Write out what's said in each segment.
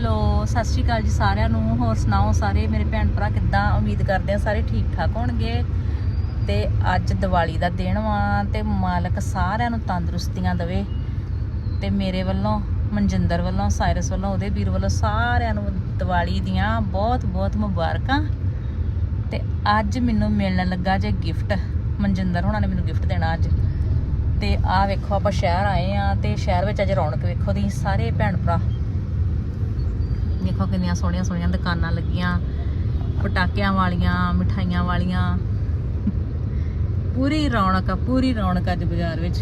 Hello, ਸਤਿ ਸ਼੍ਰੀ ਅਕਾਲ ਜੀ ਸਾਰਿਆਂ ਨੂੰ। ਹੋਰ ਸੁਣਾਓ ਸਾਰੇ? ਮੇਰੇ ਭੈਣ ਭਰਾ ਕਿੱਦਾਂ? ਉਮੀਦ ਕਰਦੇ ਆ ਸਾਰੇ ਠੀਕ ਠਾਕ ਹੋਣਗੇ। ਤੇ ਅੱਜ ਦੀਵਾਲੀ ਦਾ ਦਿਨ ਵਾ ਤੇ ਮਾਲਕ ਸਾਰਿਆਂ ਨੂੰ ਤੰਦਰੁਸਤੀਆਂ ਦੇਵੇ। ਤੇ ਮੇਰੇ ਵੱਲੋਂ, ਮਨਜਿੰਦਰ ਵੱਲੋਂ, ਸਾਇਰਸ ਵੱਲੋਂ, ਉਹਦੇ ਵੀਰ ਵੱਲੋਂ ਸਾਰਿਆਂ ਨੂੰ ਦੀਵਾਲੀ ਦੀਆਂ ਬਹੁਤ ਬਹੁਤ ਮੁਬਾਰਕਾਂ। ਤੇ ਅੱਜ ਮੈਨੂੰ ਮਿਲਣ ਲੱਗਾ ਜੇ ਗਿਫਟ। ਮਨਜਿੰਦਰ ਹੋਣਾ ਨੇ ਮੈਨੂੰ ਗਿਫਟ ਦੇਣਾ ਅੱਜ। ਤੇ ਆਹ ਵੇਖੋ ਆਪਾਂ ਸ਼ਹਿਰ ਆਏ ਆ ਤੇ ਸ਼ਹਿਰ ਵਿੱਚ ਅੱਜ ਰੌਣਕ ਵੇਖੋ ਦੀ। ਸਾਰੇ ਭੈਣ ਭਰਾ ਦੇਖੋ ਕਿੰਨੀਆਂ ਸੋਹਣੀਆਂ ਸੋਹਣੀਆਂ ਦੁਕਾਨਾਂ ਲੱਗੀਆਂ, ਪਟਾਕਿਆਂ ਵਾਲੀਆਂ, ਮਿਠਾਈਆਂ ਵਾਲੀਆਂ। ਪੂਰੀ ਰੌਣਕ ਆ, ਪੂਰੀ ਰੌਣਕ ਅੱਜ ਬਾਜ਼ਾਰ ਵਿੱਚ।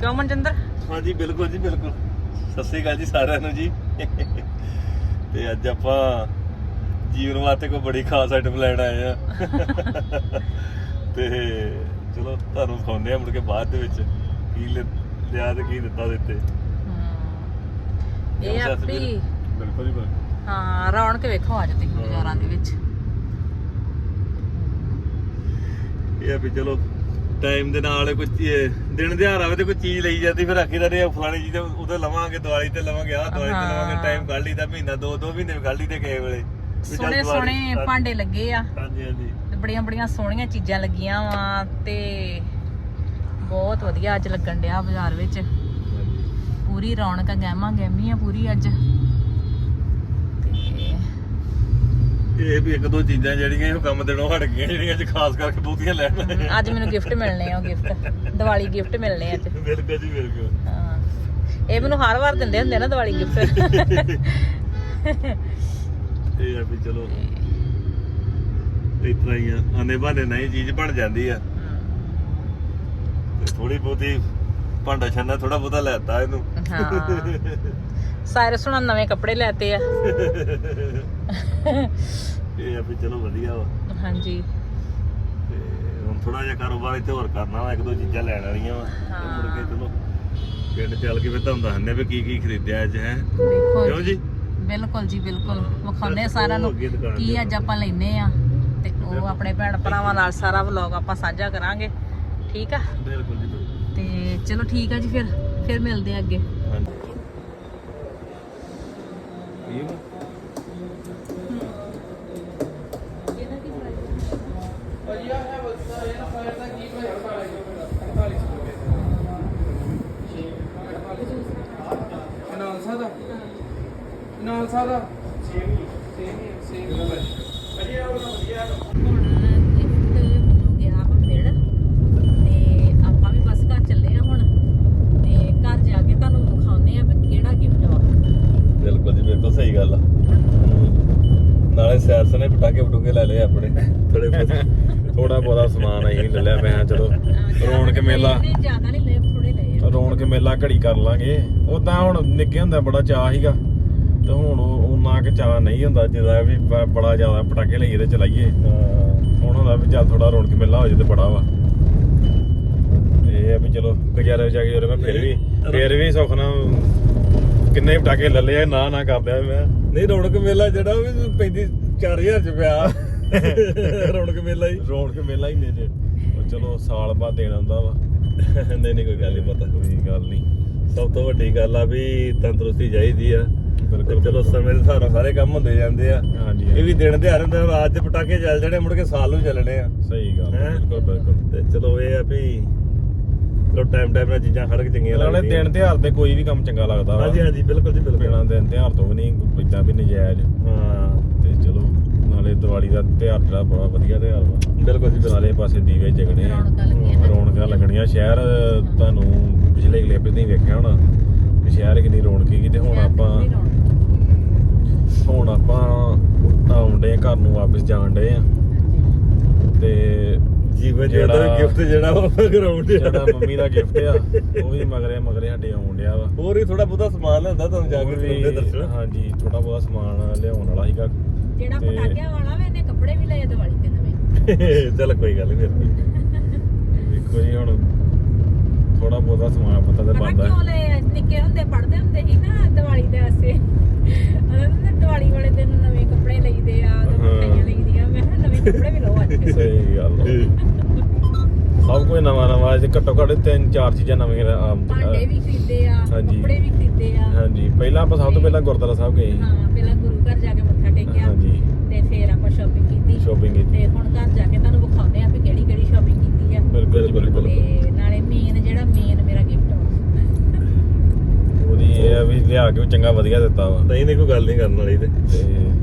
ਕਿਉਂ ਮਨਜਿੰਦਰ? ਹਾਂਜੀ, ਬਿਲਕੁਲ ਜੀ, ਬਿਲਕੁਲ। ਸਤਿ ਸ੍ਰੀ ਅਕਾਲ ਜੀ ਸਾਰਿਆਂ ਨੂੰ ਜੀ। ਤੇ ਅੱਜ ਆਪਾਂ ਜੀਵਨ ਵਾਸਤੇ ਕੋਈ ਬੜੀ ਖਾਸ ਆਈਟਮ ਲੈਣ ਆਏ ਆ। ਤੇ ਚਲੋ, ਤੁਹਾਨੂੰ ਦਿਖਾਉਂਦੇ ਆ ਮੁੜ ਕੇ ਬਾਅਦ ਦੇ ਵਿੱਚ। ਕੀ ਲਿਆ ਤੇ ਕੀ ਦਿੱਤਾ ਦਿੱਤੇ। ਇਹ ਆਪੀ ਬਿਲਕੁਲ ਜੀ ਬਿਲਕੁਲ। ਹਾਂ ਰੌਣਕ ਵੇਖੋ ਅੱਜ ਤੁਸੀਂ ਬਾਜ਼ਾਰਾਂ ਦੇ ਵਿੱਚ। ਇਹ ਆ ਵੀ ਚਲੋ ਟਾਈਮ ਦੇ ਨਾਲ ਕੋਈ ਚੀ- ਦਿਨ ਦਿਹਾੜ ਆਵੇ ਤੇ ਕੋਈ ਚੀਜ਼ ਲਈ ਜਾਂਦੀ ਫਿਰ ਆਖੀਦਾ ਨੇ ਫਲਾਣੀ ਚੀਜ਼ ਉਹਦੇ ਲਵਾਂਗੇ ਦਿਵਾਲੀ ਤੇ ਲਵਾਂਗੇ ਆਹ ਦਿਵਾਲੀ ਤੇ ਲਵਾਂਗੇ ਹਾਂ। ਟਾਈਮ ਕੱਢ ਲਈਦਾ ਮਹੀਨਾ ਦੋ ਦੋ ਮਹੀਨੇ ਕੱਢ ਲਈਦੇ ਕਿਸੇ ਵੇਲੇ। ਵੀ ਚੱਲ ਸੋਹਣੇ ਦੀਵਾਲੀ- ਸੋਹਣੇ ਭਾਂਡੇ ਲੱਗੇ ਆ। ਹਾਂਜੀ ਹਾਂਜੀ। ਤੇ ਬੜੀਆਂ ਬੜੀਆਂ ਸੋਹਣੀਆਂ ਚੀਜ਼ਾਂ ਲੱਗੀਆਂ ਵਾ ਤੇ ਬਹੁਤ ਵਧੀਆ ਅੱਜ ਲੱਗਣ ਡਿਆ ਬਾਜ਼ਾਰ ਵਿੱਚ। ਪੂਰੀ ਰੌਣਕ ਗਹਿਮਾ ਗਹਿਮੀ ਆ ਪੂਰੀ ਅੱਜ। ਇਹ ਵੀ ਇੱਕ ਦੋ ਚੀਜ਼ਾਂ ਜਿਹੜੀਆਂ ਇਹ ਕੰਮ ਦੇਣੋਂ ਹਟ ਗਈਆਂ ਜਿਹੜੀਆਂ ਅੱਜ ਖਾਸ ਕਰਕੇ ਬਹੁਤੀਆਂ ਲੈਣ। ਅੱਜ ਮੈਨੂੰ ਗਿਫਟ ਮਿਲਣੇ ਆ ਉਹ ਗਿਫਟ ਦੀਵਾਲੀ ਗਿਫਟ ਮਿਲਣੇ ਅੱਜ। ਬਿਲਕੁਲ ਜੀ ਬਿਲਕੁਲ ਹਾਂ। ਇਹ ਮੈਨੂੰ ਹਰ ਵਾਰ ਦਿੰਦੇ ਹੁੰਦੇ ਨਾ ਦੀਵਾਲੀ ਗਿਫਟ ਇਹ ਆ ਵੀ ਚਲੋ। ਤਰ੍ਹਾਂ ਹੀ ਆ। ਆਨੇ ਨਹੀਂ ਚੀਜ਼ ਬਣ ਜਾਂਦੀ ਆ। ਥੋੜੀ ਬਹੁਤੀ ਭਾਂਡਾ ਛੰਨਾ ਥੋੜਾ ਬਹੁਤਾ ਲੈਤਾ ਇਹਨੂੰ। ਹਾਂ। ਸਾਇਰਸ ਹੁਣ ਨਵੇਂ ਕੱਪੜੇ ਲੈਤੇ ਆ। ਇਹ ਆ ਵੀ ਚਲੋ ਵਧੀਆ ਵਾ। ਹਾਂਜੀ। ਤੇ ਹੁਣ ਥੋੜਾ ਜਿਹਾ ਕਾਰੋਬਾਰ ਇੱਥੇ ਹੋਰ ਕਰਨਾ ਵਾ ਇੱਕ ਦੋ ਚੀਜ਼ਾਂ ਲੈਣ ਵਾਲੀਆਂ ਵਾ। ਤੇ ਮੁੜ ਕੇ ਚਲੋ ਪਿੰਡ ਚੱਲ ਕੇ ਫਿਰ ਤੁਹਾਨੂੰ ਦੱਸਣੇ ਵੀ ਕੀ ਕੀ ਖਰੀਦਿਆ ਅੱਜ ਹੈ? ਦੇਖੋ ਜੀ? ਬਿਲਕੁਲ ਜੀ ਬਿਲਕੁਲ। ਵਿਖਾਉਂਦੇ ਆ ਸਾਰਿਆਂ ਨੂੰ ਕੀ ਅੱਜ ਆਪਾਂ ਲੈਨੇ ਆ। ਤੇ ਉਹ ਆਪਣੇ ਭੈਣ ਭਰਾਵਾਂ ਨਾਲ ਸਾਰਾ ਵਲੌਗ ਆਪਾਂ ਸਾਂਝਾ ਕਰਾਂਗੇ। ਠੀਕ ਆ? ਬਿਲਕੁਲ ਜੀ ਬਿਲਕੁਲ। ਤੇ ਚਲੋ ਠੀਕ ਆ ਜੀ ਫਿਰ। ਫਿਰ ਮਿਲਦੇ ਆ ਅੱਗੇ। ਹਾਂਜੀ। ਨਾਲ ਸਾਦਾ ਨਾਲ ਸਾਦਾ ਹੁਣ ਗਿਫਟ ਮੈਨੂੰ ਗਿਆ ਵਾ ਮਿਲ ਤੇ ਆਪਾਂ ਵੀ ਬਸ ਘਰ ਚੱਲੇ ਆ ਹੁਣ ਤੇ ਘਰ ਜਾ ਕੇ ਤੁਹਾਨੂੰ ਵਿਖਾਉਂਦੇ ਆ ਵੀ ਕਿਹੜਾ ਗਿਫਟ ਵਾ ਬਿਲਕੁਲ ਜੀ ਬਿਲਕੁਲ ਸਹੀ ਗੱਲ ਆ ਨਾਲੇ ਸੈਰਸ ਨੇ ਪਟਾਕੇ ਪਟੂਕੇ ਲੈ ਲਏ ਆਪਣੇ ਥੋੜੇ ਬਹੁਤ ਥੋੜਾ ਬਹੁਤਾ ਸਮਾਨ ਅਸੀਂ ਲੈ ਲਿਆ ਮੈਂ ਕਿਹਾ ਚਲੋ ਰੌਣਕ ਮੇਲਾ। ਨਹੀਂ ਜ਼ਿਆਦਾ ਨਹੀਂ ਲੈ ਥੋੜੇ ਲਏ ਆ। ਰੌਣਕ ਮੇਲਾ ਘੜੀ ਕਰ ਲਾਂਗੇ। ਉਦਾਂ ਹੁਣ ਨਿੱਕੇ ਹੁੰਦਾ ਬੜਾ ਚਾਹ ਸੀਗਾ। ਤੇ ਹੁਣ ਉਹਨਾਂ ਕਿ ਚਾਹ ਨਹੀਂ ਹੁੰਦਾ ਜਿਹਦਾ ਵੀ ਬ- ਬੜਾ ਜ਼ਿਆਦਾ ਪਟਾਕੇ ਲਈਏ ਤੇ ਚਲਾਈਏ। ਹੁਣ ਹੁੰਦਾ ਵੀ ਚੱਲ ਥੋੜਾ ਰੌਣਕ ਮੇਲਾ ਹੋ ਜੇ ਤੇ ਬੜਾ ਵਾ। ਤੇ ਇਹ ਆ ਵੀ ਚਲੋ ਗੁਜ਼ਾਰੇ ਜਾ ਕੇ ਮੈਂ ਫਿਰ ਵੀ ਫਿਰ ਵੀ ਸੁੱਖ ਨਾਲ ਕਿੰਨੇ ਪਟਾਕੇ ਲੈ ਲਏ ਆ, ਨਾ ਨਾ ਕਰਦਿਆ ਮੈਂ। ਨਹੀਂ ਰੌਣਕ ਮੇਲਾ ਜਿਹੜਾ ਉਹ ਵੀ ਪੈਂਦੀ 4000 ਚ ਪਿਆ। ਰੌਣਕ ਮੇਲਾ ਹੀ। ਰੌਣਕ ਮੇਲਾ ਹੀ ਨੇ ਜੇ। ਉਹ ਚਲੋ ਸਾਲ ਬਾਅਦ ਦੇਣਾ ਹੁੰਦਾ ਵਾ। ਨਹੀਂ ਨਹੀਂ ਕੋਈ ਗੱਲ ਨਹੀਂ ਪਤਾ ਕੋਈ ਗੱਲ ਨਹੀਂ। ਸਭ ਤੋਂ ਵੱਡੀ ਗੱਲ ਆ ਵੀ ਤੰਦਰੁਸਤੀ ਚਾਹੀਦੀ ਆ। ਬਿਲਕੁਲ ਚਲੋ ਸਮੇਂ ਦੇ ਨਾਲ ਸਾਰੇ ਕੰਮ ਹੁੰਦੇ ਜਾਂਦੇ ਆ। ਹਾਂਜੀ ਇਹ ਵੀ ਦਿਨ ਦਿਹਾੜੇ ਆ, ਰਾਤ ਦੇ ਪਟਾਕੇ ਚੱਲ ਜਾਣੇ ਮੁੜ ਕੇ ਸਾਲ ਨੂੰ ਚੱਲਣੇ ਆ। ਸਹੀ ਗੱਲ? ਬਿਲਕੁਲ ਬਿਲਕੁਲ। ਤੇ ਚਲੋ ਇਹ ਆ ਵੀ ਚਲੋ ਟਾਈਮ ਟਾਈਮ ਨਾਲ ਚੀਜ਼ਾਂ ਹਰ ਇੱਕ ਚੰਗੀਆਂ ਨਾਲੇ ਲੱਗਦੀਆਂ। ਦਿਨ ਤਿਉਹਾਰ ਤੇ ਕੋਈ ਵੀ ਕੰਮ ਚੰਗਾ ਲੱਗਦਾ ਹਾਂਜੀ ਹਾਂਜੀ ਬਿਲਕੁਲ ਜੀ ਬਿਲਕੁਲ। ਬਿਨਾਂ ਦਿਨ ਤਿਉਹਾਰ ਤੋਂ ਵੀ ਨਹੀਂ ਇਦਾਂ ਵੀ ਨਜਾਇਜ਼। ਹਾਂ। ਨਾਲੇ ਦੀਵਾਲੀ ਦਾ ਤਿਉਹਾਰ ਜਿਹੜਾ ਬੜਾ ਵਧੀਆ ਤਿਉਹਾਰ ਵਾ। ਬਿਲਕੁਲ ਜੀ ਬਿਲਕੁਲ। ਨਾਲੇ ਪਾਸੇ ਦੀਵੇ ਜਗਣੇ ਆ ਰੌਣਕਾਂ ਲੱਗੀਆਂ ਨੇ। ਰੌਣਕਾਂ ਲੱਗਣੀਆਂ। ਸ਼ਹਿਰ ਤੁਹਾਨੂੰ ਪਿਛਲੇ ਕਲਿੱਪ ਤੇ ਹੀ ਵੇਖਿਆ ਹੋਣਾ ਵੀ ਸ਼ਹਿਰ ਕਿੰਨੀ ਰੌਣਕੀ ਕੀ ਤੇ ਹੁਣ ਆਪਾਂ ਹੁਣ ਆਪਾਂ ਆਉਂਦੇ ਘਰ ਨੂੰ ਵਾਪਸ ਜਾਣ ਡੇ ਆ। ਤੇ ਜੀਵਨ ਜਿਹੜਾ- ਜਿਹੜਾ ਗਿਫਟ ਜਿਹੜਾ ਉਹ ਗਰਾਊਂਡ ਜਿਹੜਾ ਮੰਮੀ ਦਾ ਗਿਫਟ ਆ ਉਹ ਵੀ ਮਗਰੇ ਮਗਰੇ ਸਾਡੇ ਆਉਣ ਡਿਆ ਵਾ। ਹੋਰ ਹੀ ਥੋੜਾ ਬਹੁਤਾ ਸਮਾਨ ਲੈਂਦਾ ਤੁਹਾਨੂੰ ਜਾ ਕੇ ਉਹ ਵੀ ਦੱਸਣ। ਹਾਂਜੀ ਥੋੜਾ ਬਹੁਤਾ ਸਮਾਨ ਲਿਆਉਣ ਵਾਲਾ ਸੀਗਾ। ਜਿਹੜਾ ਤੇ- ਪਟਾਕਿਆਂ ਵਾਲਾ ਵਾ ਇਹਨੇ ਕੱਪੜੇ ਵੀ ਲਏ ਆ ਦੀਵਾਲੀ ਤੇ ਨਵੇਂ। ਚੱਲ ਕੋਈ ਗੱਲ ਨਹੀਂ ਫਿਰ ਵੇਖੋ ਜੀ ਹੁਣ ਥੋੜਾ ਬਹੁਤਾ ਸਮਾਨ ਪਤਾ ਤੇ ਪਤਾ ਬਣਦਾ। ਕਿਉਂ ਲਏ ਆ? ਨਿੱਕੇ ਹੁੰਦੇ ਪੜਦੇ ਹੁੰਦੇ ਸੀ ਨਾ ਦੀਵਾਲੀ ਦੇ ਵਾਸਤੇ ਉਹਨਾਂ ਦੀਵਾਲੀ ਵਾਲੇ ਦਿਨ ਨਵੇਂ ਕੱਪੜੇ ਲਈਦੇ ਆ ਤੇ ਹਾਂ। ਮਿਠਾਈਆਂ ਲਈਦੀਆਂ। ਮੈਂ ਕਿਹਾ ਨਵੇਂ ਕੱਪੜੇ ਵੀ ਲਓ ਅੱਜ। ਸਹੀ ਗੱਲ ਆ। ਸਭ ਕੁਝ ਨਵਾਂ ਨਵਾਂ ਅੱਜ ਘੱਟੋ ਘੱਟ ਤਿੰਨ ਚਾਰ ਚੀਜ਼ਾਂ ਨਵੀਆਂ ਆ- ਭਾਂਡੇ ਵੀ ਖਰੀਦੇ ਆ ਹਾਂਜੀ। ਕੱਪੜੇ ਵੀ ਖਰੀਦੇ ਆ। ਹਾਂਜੀ। ਪਹਿਲਾਂ ਆਪਾਂ ਸਭ ਤੋਂ ਪਹਿਲਾਂ ਗੁਰਦੁਆਰਾ ਸਾਹਿਬ ਗਏ ਸੀ। ਹਾਂ ਪਹਿਲਾਂ ਗੁਰੂ ਘਰ ਜਾ ਕੇ ਮੱਥਾ ਟੇਕਿਆ। ਹਾਂਜੀ। ਸ਼ਾਪਿੰਗ ਕੀਤੀ। ਤੇ ਹੁਣ ਘਰ ਜਾ ਕੇ ਤੁਹਾਨੂੰ ਵਿਖਾਉਂਦੇ ਆ ਵੀ ਕਿਹੜੀ ਕਿਹੜੀ ਸ਼ਾਪਿੰਗ ਕੀਤੀ ਆ। ਬਿਲਕੁਲ ਬਿਲਕੁਲ ਤੇ ਨਾਲੇ ਮੇਨ ਜਿਹੜਾ ਮੇਨ ਮੇਰਾ ਗਿਫਟ ਉਹਦੀ ਇਹ ਆ ਵੀ ਲਿਆ ਕੇ ਉਹ ਚੰਗਾ ਵਧੀਆ ਦਿੱਤਾ ਵਾ। ਨਹੀਂ ਨਹੀਂ ਕੋਈ ਗੱਲ ਨਹੀਂ ਕਰਨ ਵਾਲੀ ਤੇ।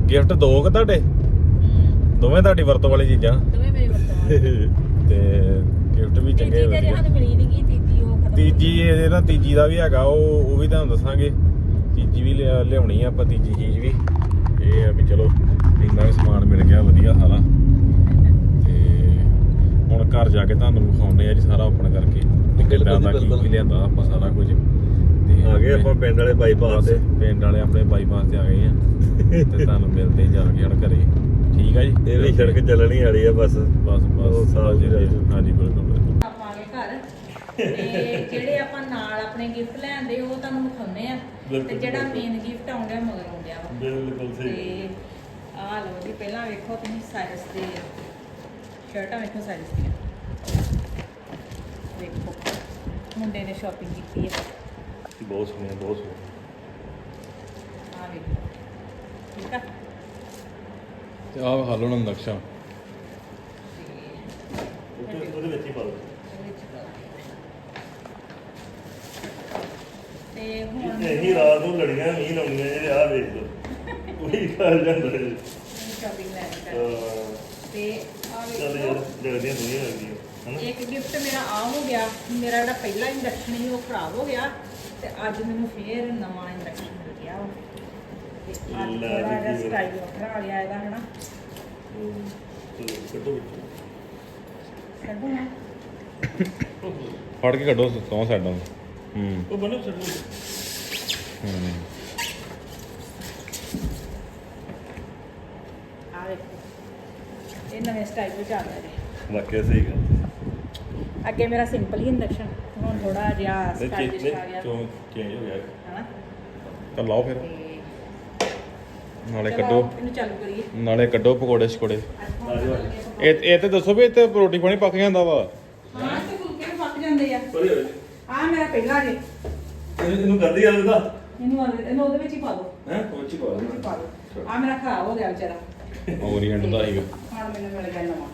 ਗਿਫਟ ਦੋ ਕਿ ਤੁਹਾਡੇ? ਦੋਵੇਂ ਤੁਹਾਡੀ ਵਰਤੋਂ ਵਾਲੀ ਚੀਜ਼ਾਂ। ਦੋਵੇਂ ਮੇਰੇ ਵਰਤੋਂ ਤੇ ਗਿਫਟ ਵੀ ਚੰਗੇ ਤੀਜੀ ਵਧੀਆ। ਸਾਨੂੰ ਮਿਲੀ ਨਹੀਂ ਗਈ ਤੀਜੀ ਉਹ ਖਤਮ ਤੀਜੀ ਇਹਦੇ ਨਾ ਤੀਜੀ ਦਾ ਵੀ ਹੈਗਾ ਉਹ ਉਹ ਵੀ ਤੁਹਾਨੂੰ ਦੱਸਾਂਗੇ। ਤੀਜੀ ਵੀ ਲਿਆ- ਲਿਆਉਣੀ ਆ ਆਪਾਂ ਤੀਜੀ ਚੀਜ਼ ਵੀ। ਇਹ ਆ ਵੀ ਚਲੋ। ਇੰਨਾ ਵੀ ਸਮਾਨ ਮਿਲ ਗਿਆ ਵਧੀਆ ਸਾਰਾ। ਤੇ ਹੁਣ ਘਰ ਜਾ ਕੇ ਤੁਹਾਨੂੰ ਵਿਖਾਉਂਦੇ ਆ ਜੀ ਸਾਰਾ ਓਪਨ ਕਰਕੇ। ਕਿੱਦਾਂ ਦਾ ਕੀ ਕੀ ਲਿਆਂਦਾ ਆਪਾਂ ਸਾਰਾ ਕੁਝ। ਤੇ ਆ ਗਏ ਆਪਾਂ ਪਿੰਡ ਵਾਲੇ ਬਾਈਪਾਸ ਬਸ ਤੇ। ਪਿੰਡ ਵਾਲੇ ਆਪਣੇ ਬਾਈਪਾਸ ਤੇ ਆ ਗਏ ਆ। ਤੇ ਤੁਹਾਨੂੰ ਮਿਲਦੇ ਜਾ ਕੇ ਹੁਣ ਘਰੇ। ਠੀਕ ਆ ਜੀ? ਇਹ ਵੀ ਸੜਕ ਚੱਲਣੀ ਵਾਲੀ ਆ ਬਸ। ਬਸ ਬਸ। ਹਾਂਜੀ ਬਿਲਕੁਲ ਬਿਲਕੁਲ। ਆਪਾਂ ਆ ਗਏ ਘਰ। ਤੇ ਜਿਹੜੇ ਆਪਾਂ ਨਾਲ ਆਪਣੇ ਗਿਫਟ ਲੈਂਦੇ ਉਹ ਤੁਹਾਨੂੰ ਵਿਖਾਉਂਦੇ ਆ। ਤੇ ਜਿਹੜਾ। ਮੇਨ ਗਿਫਟ ਆਉਂਦਾ ਮਗਰ ਆਉਂਦਾ ਬਿਲਕੁਲ ਤੇ ਆਹ ਲਓ ਜੀ ਪਹਿਲਾਂ ਵੇਖੋ ਤੁਸੀਂ ਸਾਈਜ਼ ਦੇ ਸ਼ਰਟਾਂ ਵੇਖੋ ਸਾਈਜ਼ ਦੀਆਂ। ਵੇਖੋ ਮੁੰਡੇ ਨੇ ਸ਼ਾਪਿੰਗ ਕੀਤੀ ਹੈ। ਬਹੁਤ ਸੋਹਣਾ ਬਹੁਤ ਸੋਹਣਾ ਆਹ ਵੇਖੋ ਠੀਕ ਆ? ਤੇ ਆਹ ਹਾਲੋ ਨਾ ਨਕਸ਼ਾ। ਉਹਦੇ ਉਹਦੇ ਵਿੱਚ ਹੀ ਪਾ ਲਓ ਤੇ ਹੁਣ ਇਹੀ ਰਾਤ ਨੂੰ ਲੜੀਆਂ ਮੀਂਹ ਲਾਉਣੀਆਂ ਜਿਹੜੇ ਆ ਵੇਖ ਲਓ। ਉਹੀ ਕਰ ਜਾਂਦਾ ਹੈ ਸ਼ਾਪਿੰਗ ਲੈਣੀ ਕਰ ਹਾਂ, ਤੇ ਆ ਚੱਲ ਵੇਖੋ ਜਗਦੀਆਂ ਦੁਨੀਆ ਲੱਗਦੀਆਂ ਹਨਾ? ਇੱਕ ਗਿਫਟ ਮੇਰਾ ਆ ਹੋ ਗਿਆ ਮੇਰਾ ਜਿਹੜਾ ਪਹਿਲਾ ਇੰਡਕਸ਼ਨ ਸੀ ਉਹ ਖਰਾਬ ਹੋ ਗਿਆ ਤੇ ਅੱਜ ਮੈਨੂੰ ਫੇਰ ਨਵਾਂ ਇੰਡਕਸ਼ਨ ਮਿਲ ਗਿਆ ਵਾ। ਤੇ ਅੱਜ ਲੈ ਥੋੜਾ ਜਿਹਾ ਜੀ। ਸਟਾਈਲ ਵੱਖਰਾ ਆ ਗਿਆ ਇਹਦਾ ਹਨਾ? ਹਮ, ਚਲੋ ਕੱਢੋ ਵਿੱਚੋਂ ਕੱਢੋ ਨਾ। ਫੜ ਕੇ ਕੱਢੋ ਤੋਂ ਸਾਈਡਾਂ ਤੋਂ ਹੂੰ ਉਹ ਬਨੋ ਛੱਡੋ ਹੂੰ ਆ ਵੇਖੋ। ਇਹ ਨਵੇਂ ਸਟਾਈਲ ਵਿੱਚ ਆ ਗਿਆ। ਜੀ ਵਾਕਿਆ ਸਹੀ ਗੱਲ ਅੱਗੇ ਮੇਰਾ ਸਿੰਪਲ ਹੀ ਇੰਡਕਸ਼ਨ ਹੁਣ ਥੋੜਾ ਜਿਹਾ ਨਹੀਂ ਸਟਾਈਲਿਸ਼ ਆ ਗਿਆ। ਚੋਂ ਚੇਂਜ ਹੋ ਗਿਆ। ਹਨਾ? ਤਾਂ ਲਾਓ ਫਿਰ। ਤੇ ਨਾਲੇ ਚਲੋ ਕੱਢੋ। ਇਹਨੂੰ ਚਾਲੂ ਕਰੀਏ। ਨਾਲੇ ਕੱਢੋ ਪਕੌੜੇ ਜਾਓ। ਇਹ ਇਹ ਤੇ ਦੱਸੋ ਵੀ ਇੱਥੇ ਰੋਟੀ ਪਾਣੀ ਪੱਕ ਜਾਂਦਾ ਵਾ। ਹਾਂ ਤੇ ਫੁਲਕੇ ਵੀ ਪੱਕ ਜਾਂਦੇ ਆ। ਸੋਰੀ ਆ ਮੇਰਾ ਪਹਿਲਾ ਜੇ। ਇਹਨੂੰ ਕਰਦੀ ਗੱਲ ਦਾ ਇਹਨੂੰ ਉਹਦੇ- ਇਹਨੂੰ ਉਹਦੇ ਵਿੱਚ ਹੀ ਪਾ ਦਿਓ ਹੈ? ਪਹੁੰਚੀ ਪਾ ਉਹਦੇ ਵਿੱਚ ਪਾ ਦਿਓ ਆ ਮੇਰਾ ਖਰਾਬ ਹੋ ਗਿਆ ਵਿਚਾਰਾ। ਓਰੀਐਂਟ ਦਾ ਸੀਗਾ। ਹੁਣ ਮੈਨੂੰ ਮਿਲ ਗਿਆ ਨਵਾਂ।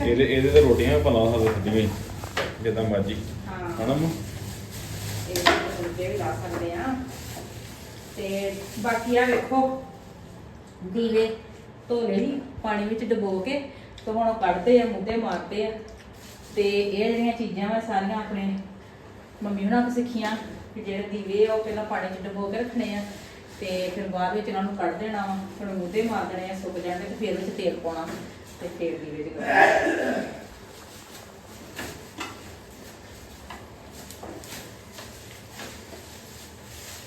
ਇਹਦੇ ਇਹਦੇ ਤੇ ਰੋਟੀਆਂ ਵੀ ਬਣਾ ਸਕਦੇ ਹੀ ਜਿੱਦਾਂ ਮਰਜ਼ੀ। ਹਾਂ। ਹਨਾ ਮੂੰ ਇਹ ਫੁਲਕੇ ਵੀ ਲਾ ਸਕਦੇ ਆ ਤੇ ਬਾਕੀ ਆ ਵੇਖੋ ਦੀਵੇ ਧੋਲੇ ਹੀ ਪਾਣੀ ਵਿੱਚ ਡੁਬੋ ਕੇ ਤੇ ਹੁਣ ਉਹ ਕੱਢਦੇ ਆ ਮੁੱਦੇ ਮਾਰਦੇ ਆ। ਤੇ ਇਹ ਜਿਹੜੀਆਂ ਚੀਜ਼ਾਂ ਵਾ ਸਾਰੀਆਂ ਆਪਣੇ ਮੰਮੀ ਹੁਣਾਂ ਤੋਂ ਸਿੱਖੀਆਂ ਕਿ ਜਿਹੜੇ ਦੀਵੇ ਆ ਉਹ ਪਹਿਲਾਂ ਪਾਣੀ 'ਚ ਡੁਬੋ ਕੇ ਰੱਖਣੇ ਆ ਤੇ ਫਿਰ ਬਾਅਦ ਵਿੱਚ ਇਹਨਾਂ ਨੂੰ ਕੱਢ ਦੇਣਾ ਵਾ ਫਿਰ ਮੁੱਦੇ ਮਾਰ ਦੇਣੇ ਆ ਸੁੱਕ ਜਾਣਗੇ ਤੇ ਫਿਰ ਵਿੱਚ ਤੇਲ ਪਾਉਣਾ। ਤੇ ਫਿਰ ਦੀਵੇ ਜਗਾਉਣੇ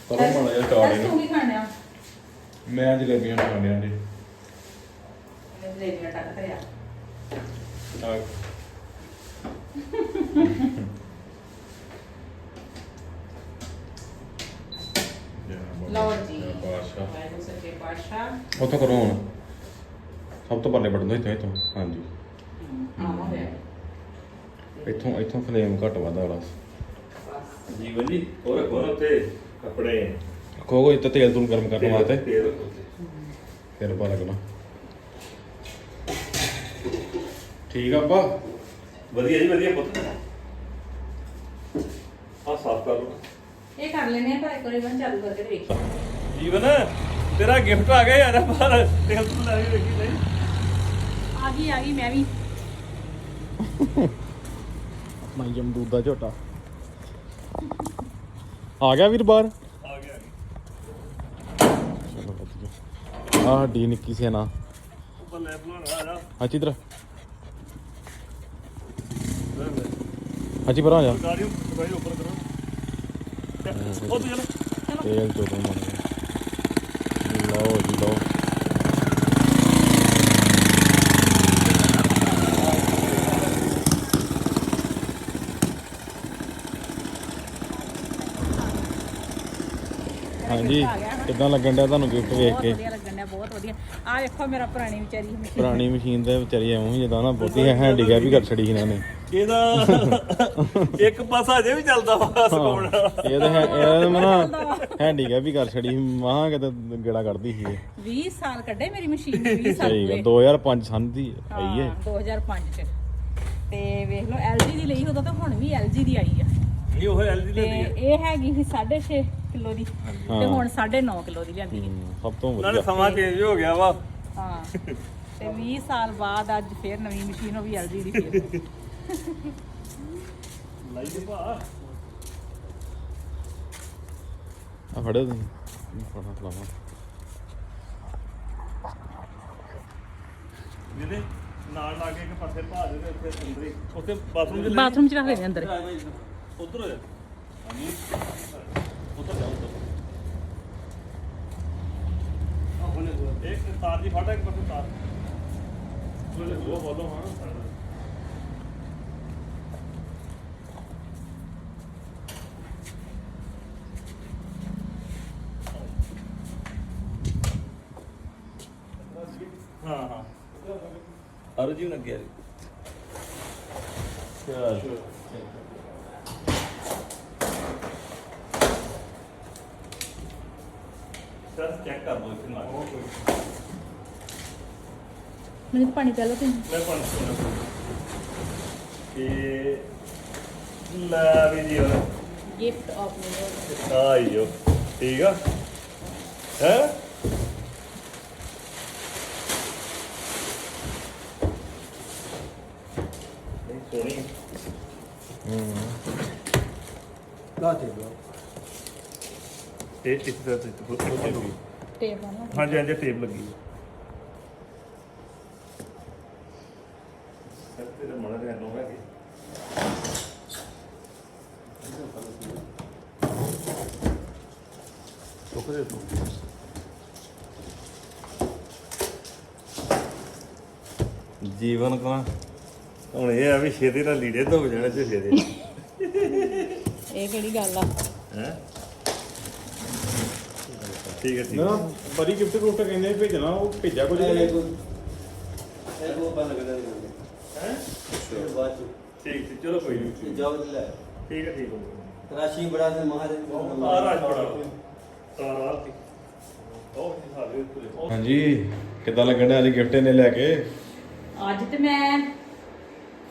ਪਰ ਉਹ ਮਾੜਾ ਜਿਹਾ ਦੱਸ ਤੂੰ ਇਹਨੂੰ। ਕੀ ਖਾਣਾ? ਮੈਂ ਜਲੇਬੀਆਂ ਖਾਣਿਆਂ ਮੈਂ ਜਲੇਬੀਆਂ ਟੱਕ ਕਰਿਆ ਆ ਲਓ ਜੀ। ਬਾਦਸ਼ਾਹ। ਵਾਹਿਗੁਰੂ ਸੱਚੇ ਪਾਤਸ਼ਾਹ। ਉੱਥੋਂ ਕਰੋ ਹੁਣ। ਸਭ ਤੋਂ ਪਰਲੇ ਬਟਨ ਤੋਂ ਇੱਥੋਂ ਇੱਥੋਂ ਹਾਂਜੀ। ਇੱਥੋਂ ਇੱਥੋਂ ਫਲੇਮ ਘੱਟ ਵੱਧ ਵਾਲਾ। ਜੀਵਨ ਜੀ ਹੋਰ ਹੋਰ ਉੱਥੇ ਕੱਪੜੇ। ਖੋ ਕੋ ਇੱਥੇ ਤੇਲ ਤੂਲ ਗਰਮ ਕਰਨ ਵਾਸਤੇ। ਤੇਲ ਉੱਤੇ। ਫਿਰ ਪਾ ਲੱਗਣਾ ਠੀਕ ਆ ਅੱਬਾ ਵਧੀਆ ਜੀ ਵਧੀਆ ਪੁੱਤ। ਆ ਸਾਫ਼ ਕਰ ਲਓ। ਇਹ ਕਰ ਲੈਨੇ ਆ ਪਰ ਇੱਕ ਵਾਰੀ ਮੈਂ ਚਾਲੂ ਕਰਕੇ ਵੇਖੀ। ਜੀਵਨ ਤੇਰਾ ਗਿਫਟ ਆ ਗਿਆ ਯਾਰ ਬਾਹਰ ਤੇਲ ਤੂੰ ਲੈ ਕੇ ਵੇਖੀ ਨਹੀਂ। ਆ ਗਈ ਆ ਗਈ ਮੈਂ ਵੀ। ਆਪਣਾ ਜਮਦੂਦ ਦਾ ਝੋਟਾ। ਆ ਗਿਆ ਵੀਰ ਬਾਹਰ? ਆ ਗਿਆ ਚਲੋ ਵਧੀਆ। ਆ ਹੱਡੀ ਨਿੱਕੀ ਸੇਨਾ ਉੱਪਰ ਲੈ ਬੁਲਾਣਾ ਆ। ਜਾ ਹਾਂਜੀ ਇਧਰ ਹਾਂਜੀ ਪਰਾਂ ਆ ਜਾ ਉੱਪਰ ਕਰੋ। ਉਹ ਤੂੰ ਚਲ। ਤੇਲ ਚੋਂ ਮਾਰ ਲਓ ਜੀ ਲਓ ਹਾਂਜੀ। ਕਿੱਦਾਂ ਲੱਗਣ ਡਿਆ ਤੁਹਾਨੂੰ ਗਿਫਟ ਵੇਖ ਬਹੁਤ ਕੇ ਵਧੀਆ ਲੱਗਣ ਡਿਆ ਬਹੁਤ ਵਧੀਆ। ਆ ਵੇਖੋ ਮੇਰਾ ਪੁਰਾਣੀ ਵਿਚਾਰੀ ਮਸ਼ੀਨ। ਪੁਰਾਣੀ ਮਸ਼ੀਨ ਤੇ ਵਿਚਾਰੀ ਐਵੇਂ ਹੀ ਜਿੱਦਾਂ ਨਾ ਬਹੁਤੀ ਹੈਂਡੀਕੈਪ ਵੀ ਕਰ ਛੜੀ ਇਹਨਾਂ ਨੇ। ਇਹਦਾ ਇੱਕ ਪਾਸਾ ਅਜੇ ਵੀ ਚੱਲਦਾ ਵਾ ਸਕਾਉਣ ਵਾਲਾ ਇਹ ਤਾਂ ਹੈ ਇਹ ਤਾਂ ਮਨਾ ਹੈਂਡੀਕੈਪ ਵੀ ਕਰ ਛੜੀ ਮਾਂ ਕਿਤੇ ਗੇੜਾ ਕੱਢਦੀ ਸੀ ਇਹ। 20 ਸਾਲ ਕੱਢੇ ਮੇਰੀ ਮਸ਼ੀਨ ਨੇ 20 ਸਾਲ ਸਹੀ। ਗੱਲ 2005 ਸੰਨ ਦੀ ਆਈ ਹੈ। ਹਾਂ, 2005 ਚ। ਤੇ ਵੇਖ ਲਓ LG ਦੀ ਲਈ ਉਦੋਂ ਤਾਂ ਹੁਣ ਵੀ LG ਦੀ ਆਈ ਆ। ਨਹੀਂ ਉਹ ਐਲਜੀ ਤੇ ਲੈਂਦੀ ਹੈ ਇਹ ਹੈਗੀ ਸੀ 6.5 ਕਿਲੋ ਦੀ। ਤੇ ਹੁਣ 9.5 ਕਿਲੋ ਦੀ ਲਿਆਂਦੀ ਹੈ ਹਮ, ਸਭ ਤੋਂ ਨਾਲੇ ਵਧੀਆ। ਸਮਾਂ ਚੇਂਜ ਹੋ ਗਿਆ ਵਾ। ਹਾਂ। ਤੇ 20 ਸਾਲ ਬਾਅਦ ਅੱਜ ਫੇਰ ਨਵੀਂ ਮਸ਼ੀਨ ਉਹ ਵੀ LG ਦੀ ਫੇਰ। ਲਾਈ ਦੇ ਭਾ। ਆ ਫੜੋ ਤੁਸੀਂ। ਫੜਾ ਫਲਾਵਾ ਜਿਹਦੇ ਨਾਲ ਲਾ ਕੇ ਇੱਕ ਪਾਸੇ ਭਾ ਦੇ ਤੇ ਉੱਥੇ ਅੰਦਰ ਉੱਥੇ ਬਾਥਰੂਮ ਚ ਬਾਥਰੂਮ ਚ ਰੱਖ ਦੇ ਅੰਦਰ ਉਧਰ ਹੋ ਜਾ। ਹਾਂਜੀ। ਉਧਰ ਜਾ ਉਧਰ ਆ ਹੁਣੇ ਇੱਕ ਤਾਰ ਦੀ ਫਾਟਾ ਇੱਕ ਪਾਸੇ ਤਾਰ ਉਹ ਬੋਲੋ ਹਾਂ ਹਾਂ ਹਾਂ ਅਰਜੀ ਨੂੰ ਗਿਆ ਚਲ ਸਰ ਚੈੱਕ ਕਰ ਲਓ ਇੱਥੇ ਨਾਲ ਮੈਨੂੰ ਪਾਣੀ ਪਿਆ ਲਓ ਤੁਸੀਂ। ਮੈਂ ਪੰਜ ਸੌ ਤੇ ਲੈ ਵੀ ਜੀ ਗਿਫਟ ਆਫ ਮੀ ਆਈਓ ਠੀਕ ਆ? ਹੈ? ਨਹੀਂ ਸੋਹਣੀ। ਇਸ ਤਰ੍ਹਾਂ ਤੇ ਟੇਪ ਹਾਂਜੀ ਹਾਂਜੀ ਟੇਪ ਲੱਗੀ ਹੈ। ਮਨ ਨੋ ਤੂੰ ਜੀਵਨ ਕਾ ਹੁਣ ਇਹ ਆ ਵੀ ਛੇਤੀ ਨਾਲ ਲੀੜੇ ਧੋ ਜਾਣੇ ਤੇ ਛੇਤੀ। ਇਹ ਕਿਹੜੀ ਗੱਲ ਆ? ਹੈ? ਠੀਕ ਹੈ ਠੀਕ ਨਾ ਬੜੀ ਗਿਫਟ ਗੁਫਟ ਕਹਿੰਦੇ ਭੇਜਣਾ ਉਹ ਭੇਜਿਆ ਕੁਝ ਨਹੀਂ। ਹੈਂ? ਠੀਕ ਠੀਕ ਚਲੋ ਕੋਈ ਨਹੀਂ। ਠੀਕ ਹੈ ਠੀਕ ਹੋ। ਰਾਸ਼ੀ ਬੜਾ ਦੇ ਮਹਾਰਾਜ ਆ ਰਾਜ ਬੜਾ। ਤਾਰਾ ਤੇ ਹਾਂਜੀ ਕਿੱਦਾਂ ਲੱਗਣ ਅੱਜ ਗਿਫਟ ਇਹਨੇ ਲੈ ਕੇ? ਅੱਜ ਤੇ ਮੈਂ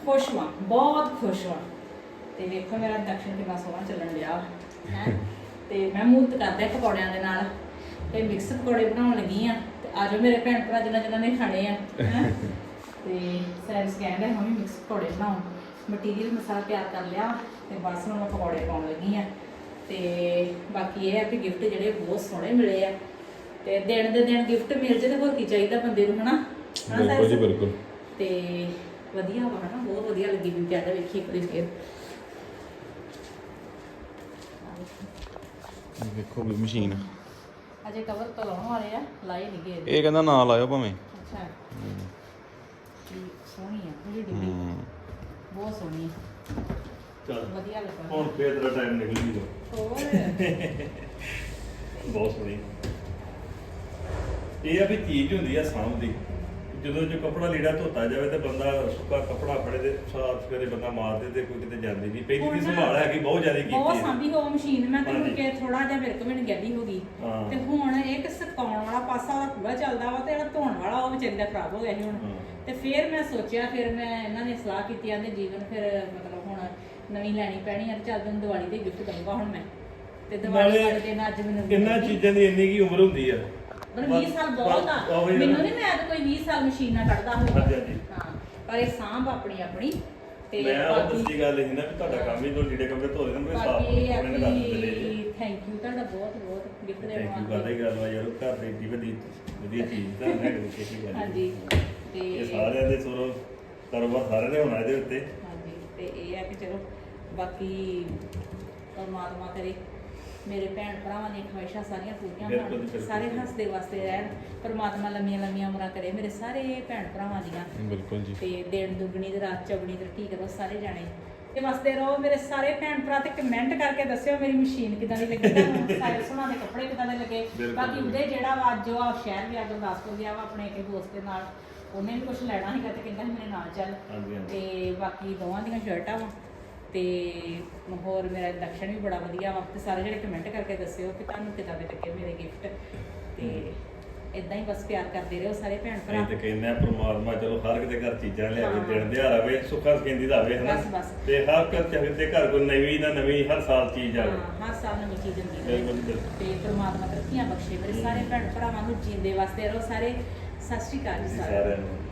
ਖੁਸ਼ ਹਾਂ ਬਹੁਤ ਖੁਸ਼ ਹਾਂ ਤੇ ਵੇਖੋ ਮੇਰਾ ਦਕਸ਼ਨ ਕਿੰਨਾ ਸੋਹਣਾ ਚੱਲਣ ਹੈ? ਤੇ ਮੈਂ ਮੂਹਰਤ ਕਰਦਾ ਪਕੌੜਿਆਂ ਦੇ ਨਾਲ। ਤੇ ਮਿਕਸ ਪਕੌੜੇ ਬਣਾਉਣ ਲੱਗੀ ਆ ਤੇ ਆਜੋ ਮੇਰੇ ਭੈਣ ਭਰਾ ਜਿਨ੍ਹਾਂ ਜਿਨ੍ਹਾਂ ਨੇ ਖਾਣੇ ਆ ਹੈਂ। ਤੇ ਸੈਰਸ ਕਹਿੰਦਾ ਮੰਮੀ ਮਿਕਸ ਪਕੌੜੇ ਬਣਾਓ। ਮਟੀਰੀਅਲ ਮੈਂ ਸਾਰਾ ਤਿਆਰ ਕਰ ਲਿਆ ਤੇ ਬਸ ਹੁਣ ਮੈਂ ਪਕੌੜੇ ਪਾਉਣ ਲੱਗੀ ਆ। ਤੇ ਬਾਕੀ ਇਹ ਆ ਕਿ ਗਿਫਟ ਜਿਹੜੇ ਬਹੁਤ ਸੋਹਣੇ ਮਿਲੇ ਆ। ਤੇ ਦਿਨ ਦੇ ਦਿਨ ਗਿਫਟ ਮਿਲ ਜੇ ਤੇ ਹੋਰ ਕੀ ਚਾਹੀਦਾ ਬੰਦੇ ਨੂੰ ਹਨਾ? ਹਨਾ ਬਿਲਕੁਲ ਜੀ ਸੈਰਸ? ਬਿਲਕੁਲ। ਤੇ ਵਧੀਆ ਵਾ ਹਨਾ? ਬਹੁਤ ਵਧੀਆ ਲੱਗੀ ਮੈਨੂੰ ਕਹਿੰਦਾ ਵੇਖੀ ਇੱਕ ਵਾਰੀ ਫੇਰ। ਵੇਖੋ ਵੀ ਮਸ਼ੀਨ। ਅਜੇ ਕਵਰ ਤਾਂ ਲਾਉਣ ਵਾਲੇ ਆ ਲਾਏ ਨਹੀਂ ਗਏ ਇਹ ਕਹਿੰਦਾ ਨਾ ਲਾਇਓ ਭਾਵੇਂ। ਅੱਛਾ। ਕੀ ਸੋਹਣੀ ਆ ਬਹੁਤ ਸੋਹਣੀ ਚਲ ਵਧੀਆ ਲੱਗਾ। ਹੁਣ ਫੇਰ ਤੇਰਾ ਟਾਈਮ ਨਿਕਲ ਜੂਗਾ। ਹੋਰ? ਬਹੁਤ ਸੋਹਣੀ। ਇਹ ਆ ਵੀ ਚੀਜ਼ ਹੁੰਦੀ ਆ ਸਾਂਭ ਦੀ। ਜਦੋਂ ਜੋ ਕਪੜਾ ਲੀੜਾ ਧੋਤਾ ਜਾਵੇ ਤੇ ਬੰਦਾ ਸੁੱਕਾ ਕਪੜਾ ਫੜੇ ਤੇ ਸਾਫ਼ ਸਵੇਰੇ ਬੰਦਾ ਮਾਰ ਦੇ ਤੇ ਕੋਈ ਕਿਤੇ ਜਾਂਦੀ ਨਹੀਂ ਪਹਿਲੀ ਦੀ ਸੰਭਾਲ ਹੈ ਕਿ ਬਹੁਤ ਜ਼ਿਆਦਾ ਕੀਤੀ ਬਹੁਤ ਹੈ ਸਾਂਭੀ ਹੋ ਮਸ਼ੀਨ ਮੈਂ ਤੇ ਹਾਂਜੀ। ਕੇ ਥੋੜਾ ਜਿਹਾ ਮੇਰੇ ਕੋਲ ਮੈਨੂੰ ਗੱਡੀ ਹੋ ਗਈ ਹਾਂ। ਤੇ ਹੁਣ ਇੱਕ ਸੁਕਾਉਣ ਵਾਲਾ ਪਾਸਾ ਉਹਦਾ ਪੂਰਾ ਚੱਲਦਾ ਵਾ ਤੇ ਜਿਹੜਾ ਧੋਣ ਵਾਲਾ ਉਹ ਵਿਚਾਰੀ ਦਾ ਖਰਾਬ ਹੋ ਗਿਆ ਸੀ ਹੁਣ ਹਾਂ। ਤੇ ਫਿਰ ਮੈਂ ਸੋਚਿਆ ਫਿਰ ਮੈਂ ਇਹਨਾਂ ਨੇ ਸਲਾਹ ਕੀਤੀ ਆਂਦੇ ਜੀਵਨ ਫਿਰ ਮਤਲਬ ਹੁਣ ਨਵੀਂ ਲੈਣੀ ਪੈਣੀ ਆ ਤੇ ਚੱਲ ਤੈਨੂੰ ਦੀਵਾਲੀ ਤੇ ਗਿਫਟ ਦਊਂਗਾ ਹੁਣ ਮੈਂ ਤੇ ਦੀਵਾਲੀ ਨਾਲੇ ਵਾਲੇ ਦਿਨ ਅੱਜ ਮੈਨੂੰ ਇਹਨਾਂ ਚੀਜ਼ਾਂ ਦੀ ਇੰਨੀ ਕੀ ਉਮਰ ਹੁੰਦੀ ਆ ਪਰ 20 ਸਾਲ ਬਹੁਤ ਆ। ਉਹੀ ਆ। ਮੈਨੂੰ ਨਹੀਂ ਮੈਂ ਤਾਂ ਕੋਈ 20 ਸਾਲ ਮਸ਼ੀਨ ਨਾਲ ਕੱਢਦਾ ਹੋਊਗਾ। ਹਾਂਜੀ, ਹਾਂਜੀ। ਹਾਂ ਪਰ ਇਹ ਸਾਂਭ ਆਪਣੀ ਆਪਣੀ। ਤੇ ਮੈਂ ਉਹ ਬਾਕੀ ਦੱਸੀ ਗੱਲ ਇਹ ਨਾ ਵੀ ਤੁਹਾਡਾ ਕੰਮ ਹੀ ਜੋ ਲੀੜੇ ਕੱਪੜੇ ਧੋ ਲੈਣ ਕੋਈ ਸਾਫ਼ ਬਾਕੀ ਇਹ ਆ ਕੱਪੜੇ ਕਰ ਦਿੰਦੇ ਕਿ ਨੇ ਥੈਂਕ ਯੂ ਤੁਹਾਡਾ ਬਹੁਤ ਬਹੁਤ ਗਿਫਟ ਦੇਣ ਥੈਂਕ ਯੂ ਕਰਦਾ ਹੀ ਗੱਲ ਵਾ ਯਾਰ ਘਰ ਦੇ ਏਡੀ ਵੱਡੀ ਵਧੀਆ ਚੀਜ਼ ਤਾਂ ਹੈ ਕਿ ਕੀ ਗੱਲ ਹਾਂਜੀ ਤੇ ਇਹ ਸਾਰਿਆਂ ਦੇ ਸੁਰੋ ਕਾਰੋਬਾਰ ਸਾਰਿਆਂ ਦੇ ਹੋਣਾ ਇਹਦੇ ਉੱਤੇ। ਹਾਂਜੀ ਤੇ ਇਹ ਆ ਕਿ ਚਲੋ ਬਾਕੀ ਪਰਮਾਤਮਾ ਕਰੇ। ਮੇਰੇ ਭੈਣ ਭਰਾਵਾਂ ਦੀਆਂ ਖਵਾਇਸ਼ਾਂ ਸਾਰੀਆਂ ਪੂਰੀਆਂ ਬਿਲਕੁਲ ਜੀ, ਹੋਣ ਬਿਲਕੁਲ। ਸਾਰੇ ਹੱਸਦੇ ਵਸਦੇ ਰਹਿਣ ਪਰਮਾਤਮਾ ਲੰਮੀਆਂ ਲੰਮੀਆਂ ਉਮਰਾਂ ਕਰੇ ਮੇਰੇ ਸਾਰੇ ਭੈਣ ਭਰਾਵਾਂ ਦੀਆਂ। ਬਿਲਕੁਲ ਜੀ। ਤੇ ਦਿਨ ਦੁਗਣੀ ਤੇ ਰਾਤ ਚੌਗਣੀ ਤਰੱਕੀ ਕਰੋ ਸਾਰੇ ਜਾਣੇ। ਤੇ ਵਸਦੇ ਰਹੋ ਮੇਰੇ ਸਾਰੇ ਭੈਣ ਭਰਾ ਤੇ ਕਮੈਂਟ ਕਰਕੇ ਦੱਸਿਓ ਮੇਰੀ ਮਸ਼ੀਨ ਕਿਦਾਂ ਦੀ ਲੱਗੀ ਤੁਹਾਨੂੰ ਸਾਰੇ ਸੁਣਾ ਦੇ ਕੱਪੜੇ ਕਿਦਾਂ ਦੇ ਲੱਗੇ। ਬਿਲਕੁਲ, ਬਾਕੀ। ਉਹਦੇ ਜਿਹੜਾ ਵਾ ਅੱਜ ਉਹ ਆ ਸ਼ਹਿਰ ਗਿਆ ਗੁਰਦਾਸਪੁਰ ਗਿਆ ਵਾ ਆਪਣੇ ਇੱਕ ਦੋਸਤ ਦੇ ਨਾਲ ਉਹਨੇ ਵੀ ਕੁਝ ਲੈਣਾ ਸੀਗਾ ਤੇ ਕਹਿੰਦਾ ਸੀ ਮੇਰੇ ਨਾਲ ਚੱਲ। ਹਾਂਜੀ ਹਾਂਜੀ। ਤੇ ਬਾਕੀ ਦੋਵਾਂ ਦੀਆਂ ਸ਼ਰਟਾਂ ਵਾ। ਤੇ ਹੋਰ ਮੇਰਾ ਇੰਡਕਸ਼ਨ ਵੀ ਬੜਾ ਵਧੀਆ ਵਾ। ਤੇ ਸਾਰੇ ਜਿਹੜੇ ਕਮੈਂਟ ਕਰਕੇ ਦੱਸਿਓ ਕਿ ਤੁਹਾਨੂੰ ਕਿੱਦਾਂ ਦੇ ਲੱਗੇ ਮੇਰੇ ਗਿਫਟ ਤੇ ਇਦਾਂ ਹੀ ਬਸ ਪਿਆਰ ਕਰਦੇ ਰਹੋ ਸਾਰੇ ਭੈਣ ਭਰਾ। ਅਸੀਂ ਤੇ ਕਹਿੰਦੇ ਆ ਪ੍ਰਮਾਤਮਾ ਚਲੋ ਹਰ ਕਿਤੇ ਘਰ ਚੀਜ਼ਾਂ ਲਿਆਵੇ ਹਾਂ। ਦਿਨ ਦਿਹਾੜਾ ਆਵੇ ਸੁੱਖਾ ਸਕੇਂਦੀ ਦਾ ਆਵੇ ਹਨਾ? ਬਸ, ਬਸ। ਤੇ ਹਰ ਘਰ ਚਾਹੀਦੇ ਘਰ ਕੋਈ ਨਵੀਂ ਨਾ ਨਵੀਂ ਹਰ ਸਾਲ ਚੀਜ਼ ਆਵੇ ਹਾਂ ਹਰ ਸਾਲ ਨਵੀਂ ਚੀਜ਼ ਹੁੰਦੀ ਬਿਲਕੁਲ, ਰਹੇ ਬਿਲਕੁਲ। ਤੇ ਪ੍ਰਮਾਤਮਾ ਤਰੱਕੀਆਂ ਬਖਸ਼ੇ ਮੇਰੇ ਸਾਰੇ ਭੈਣ ਭਰਾਵਾਂ ਨੂੰ ਜੀਂਦੇ ਵਾਸਤੇ ਰਹੋ ਸਾਰੇ। ਸਤਿ ਸ਼੍ਰੀ ਅਕਾਲ ਜੀ ਸਾਰਿਆਂ ਨੂੰ।